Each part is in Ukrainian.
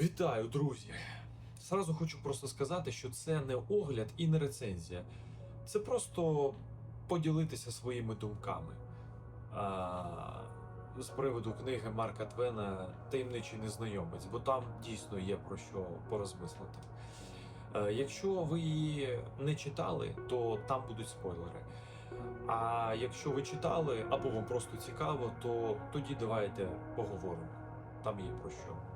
Вітаю, друзі! Зразу хочу просто сказати, що це не огляд і не рецензія. Це просто поділитися своїми думками. А, з приводу книги Марка Твена Таємничий незнайомець, бо там дійсно є про що порозмислити. Е, Якщо ви її не читали, то там будуть спойлери. А якщо ви читали або вам просто цікаво, то тоді давайте поговоримо. Там є про що.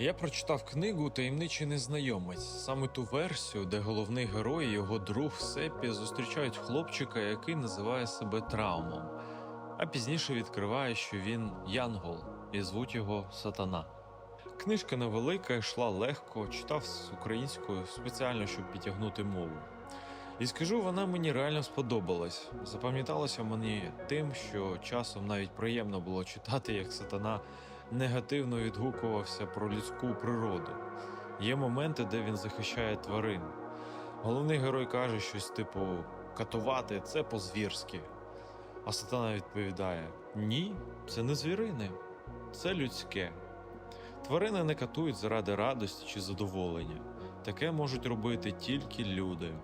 Я прочитав книгу Таємничий незнайомець, саме ту версію, де головний герой і його друг Сеппі зустрічають хлопчика, який називає себе Траумом, а пізніше відкриває, що він Янгол, і звуть його Сатана. Книжка невелика, йшла легко, читав з українською спеціально, щоб підтягнути мову. І скажу, вона мені реально сподобалась. Запам'яталося мені тим, що часом навіть приємно було читати, як сатана негативно відгукувався про людську природу. Є моменти, де він захищає тварин. Головний герой каже щось типу катувати це по-звірськи. А сатана відповідає: Ні, це не звірини, це людське. Тварини не катують заради радості чи задоволення. Таке можуть робити тільки люди.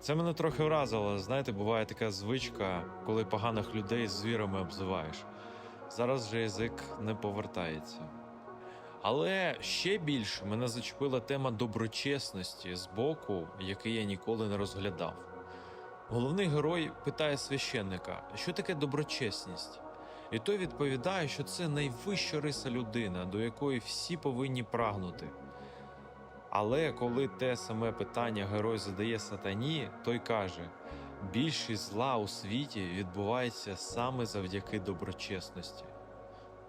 Це мене трохи вразило. Знаєте, буває така звичка, коли поганих людей з звірами обзиваєш. Зараз же язик не повертається. Але ще більше мене зачепила тема доброчесності з боку, який я ніколи не розглядав. Головний герой питає священника, що таке доброчесність? І той відповідає, що це найвища риса людини, до якої всі повинні прагнути. Але коли те саме питання герой задає сатані, той каже: більшість зла у світі відбувається саме завдяки доброчесності.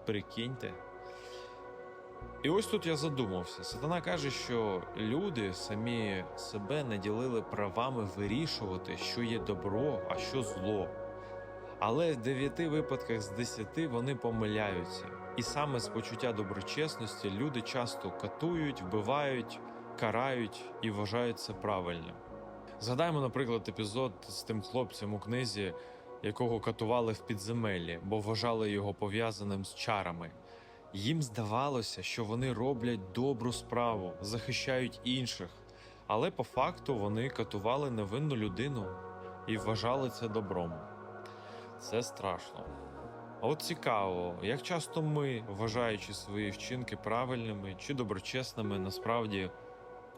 Прикиньте. І ось тут я задумався. Сатана каже, що люди самі себе не ділили правами вирішувати, що є добро, а що зло. Але в дев'яти випадках з десяти вони помиляються. І саме з почуття доброчесності люди часто катують, вбивають, карають і вважають це правильним. Згадаємо, наприклад, епізод з тим хлопцем у книзі, якого катували в підземеллі, бо вважали його пов'язаним з чарами. Їм здавалося, що вони роблять добру справу, захищають інших, але по факту вони катували невинну людину і вважали це добром. Це страшно. А от цікаво, як часто ми, вважаючи свої вчинки правильними чи доброчесними, насправді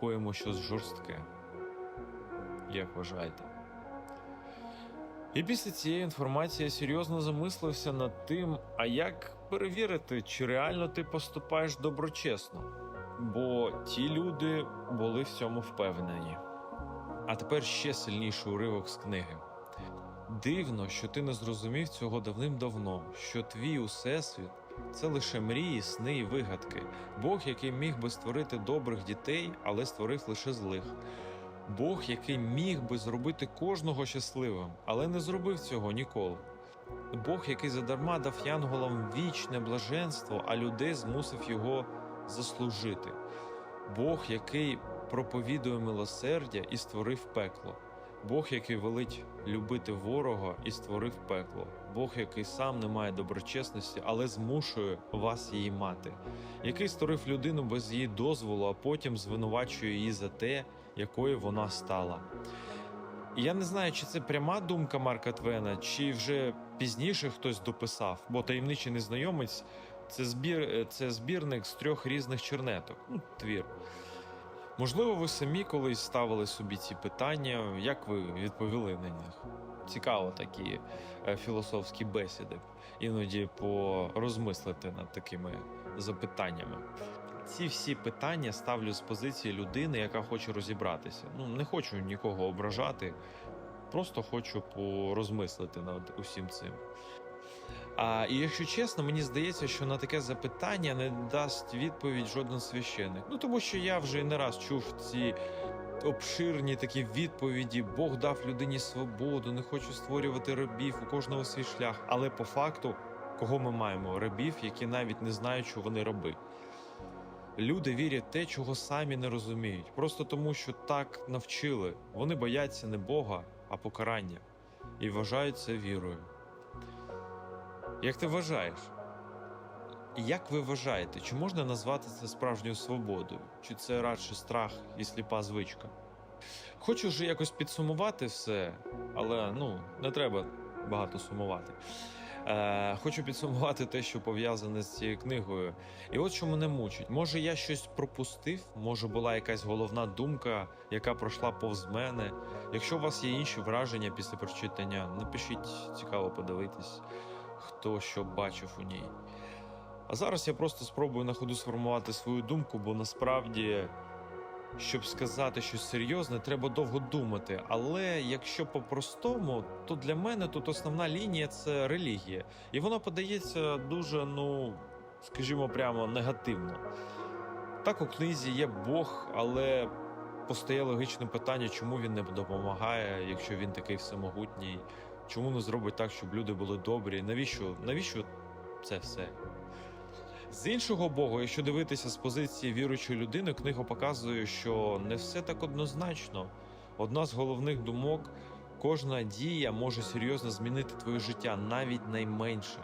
коїмо щось жорстке. Як вважаєте? І після цієї інформації я серйозно замислився над тим, а як перевірити, чи реально ти поступаєш доброчесно. Бо ті люди були в цьому впевнені. А тепер ще сильніший уривок з книги. Дивно, що ти не зрозумів цього давним-давно, що твій усесвіт це лише мрії, сни і вигадки, Бог, який міг би створити добрих дітей, але створив лише злих. Бог, який міг би зробити кожного щасливим, але не зробив цього ніколи. Бог, який задарма дав янголам вічне блаженство, а людей змусив його заслужити. Бог, який проповідує милосердя і створив пекло. Бог, який велить любити ворога і створив пекло, Бог, який сам не має доброчесності, але змушує вас її мати, який створив людину без її дозволу, а потім звинувачує її за те, якою вона стала. Я не знаю, чи це пряма думка Марка Твена, чи вже пізніше хтось дописав, бо таємничий незнайомець це збір, це збірник з трьох різних чернеток, ну, твір. Можливо, ви самі колись ставили собі ці питання, як ви відповіли на них? Цікаво такі е, філософські бесіди, іноді порозмислити над такими запитаннями. Ці всі питання ставлю з позиції людини, яка хоче розібратися. Ну, не хочу нікого ображати, просто хочу порозмислити над усім цим. А, і якщо чесно, мені здається, що на таке запитання не дасть відповідь жоден священик. Ну тому що я вже не раз чув ці обширні такі відповіді: Бог дав людині свободу, не хочу створювати рабів, у кожного свій шлях. Але по факту, кого ми маємо? Рабів, які навіть не знають, що вони раби. Люди вірять те, чого самі не розуміють, просто тому, що так навчили. Вони бояться не Бога, а покарання і вважають це вірою. Як ти вважаєш? як ви вважаєте, чи можна назвати це справжньою свободою? Чи це радше страх і сліпа звичка? Хочу вже якось підсумувати все, але ну, не треба багато сумувати. Е, хочу підсумувати те, що пов'язане з цією книгою. І от що мене мучить. Може, я щось пропустив, може була якась головна думка, яка пройшла повз мене. Якщо у вас є інші враження після прочитання, напишіть, цікаво подивитись, хто що бачив у ній. А зараз я просто спробую на ходу сформувати свою думку, бо насправді, щоб сказати щось серйозне, треба довго думати. Але якщо по-простому, то для мене тут основна лінія це релігія. І вона подається дуже, ну, скажімо, прямо негативно. Так у книзі є Бог, але постає логічне питання, чому він не допомагає, якщо він такий всемогутній, чому не зробить так, щоб люди були добрі? Навіщо, навіщо це все? З іншого боку, якщо дивитися з позиції віруючої людини, книга показує, що не все так однозначно. Одна з головних думок: кожна дія може серйозно змінити твоє життя, навіть найменше.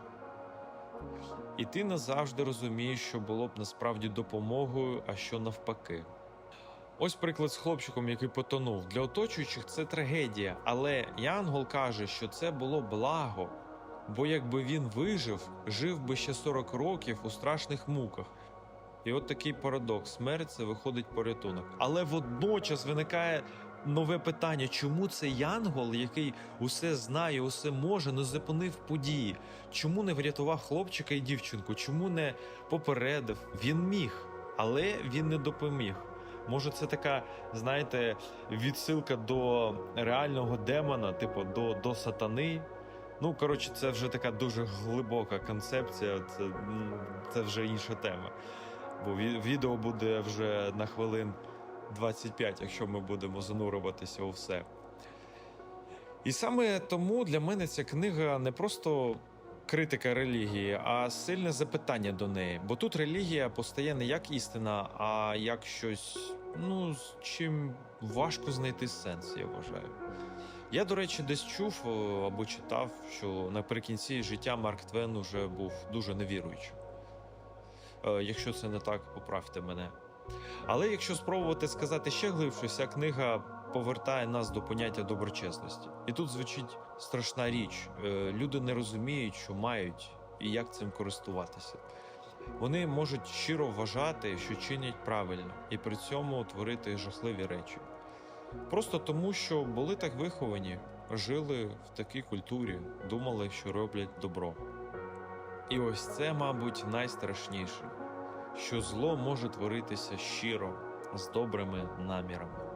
І ти назавжди розумієш, що було б насправді допомогою, а що навпаки. Ось приклад з хлопчиком, який потонув. Для оточуючих це трагедія, але Янгол каже, що це було благо. Бо якби він вижив, жив би ще 40 років у страшних муках. І от такий парадокс: смерть це виходить порятунок. Але водночас виникає нове питання: чому цей Янгол, який усе знає, усе може, не зупинив події? Чому не врятував хлопчика і дівчинку? Чому не попередив? Він міг, але він не допоміг. Може, це така, знаєте, відсилка до реального демона, типу до, до сатани. Ну, коротше, це вже така дуже глибока концепція. Це, це вже інша тема. Бо відео буде вже на хвилин 25, якщо ми будемо занурюватися у все. І саме тому для мене ця книга не просто критика релігії, а сильне запитання до неї. Бо тут релігія постає не як істина, а як щось, ну, з чим важко знайти сенс, я вважаю. Я, до речі, десь чув або читав, що наприкінці життя Марк Твен уже був дуже невіруючим. Е, Якщо це не так, поправте мене. Але якщо спробувати сказати ще глибше, ця книга повертає нас до поняття доброчесності. І тут звучить страшна річ. Е, Люди не розуміють, що мають і як цим користуватися. Вони можуть щиро вважати, що чинять правильно, і при цьому творити жахливі речі. Просто тому, що були так виховані, жили в такій культурі, думали, що роблять добро. І ось це, мабуть, найстрашніше, що зло може творитися щиро, з добрими намірами.